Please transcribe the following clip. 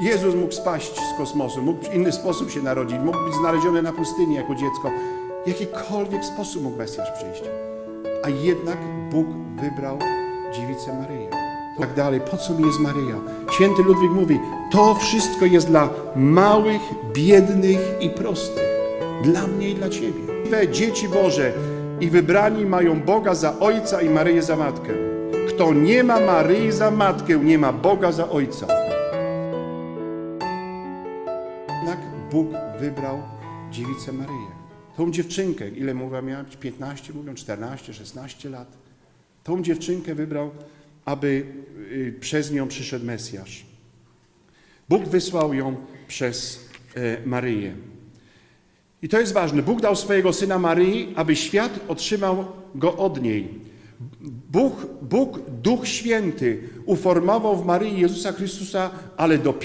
Jezus mógł spaść z kosmosu, mógł w inny sposób się narodzić, mógł być znaleziony na pustyni jako dziecko. Jakikolwiek sposób mógł Mesjasz przyjść. A jednak Bóg wybrał dziewicę Maryję. Tak dalej, po co mi jest Maryja? Święty Ludwik mówi, to wszystko jest dla małych, biednych i prostych. Dla mnie i dla Ciebie. Dzieci Boże i wybrani mają Boga za Ojca i Maryję za Matkę. Kto nie ma Maryi za Matkę, nie ma Boga za Ojca. Jednak Bóg wybrał dziewicę Maryję. Tą dziewczynkę, ile mówiła, miała 15, mówią 14, 16 lat. Tą dziewczynkę wybrał, aby y, przez nią przyszedł Mesjasz. Bóg wysłał ją przez e, Maryję. I to jest ważne. Bóg dał swojego syna Maryi, aby świat otrzymał go od niej. Bóg, Bóg, Duch Święty, uformował w Maryi Jezusa Chrystusa, ale dopiero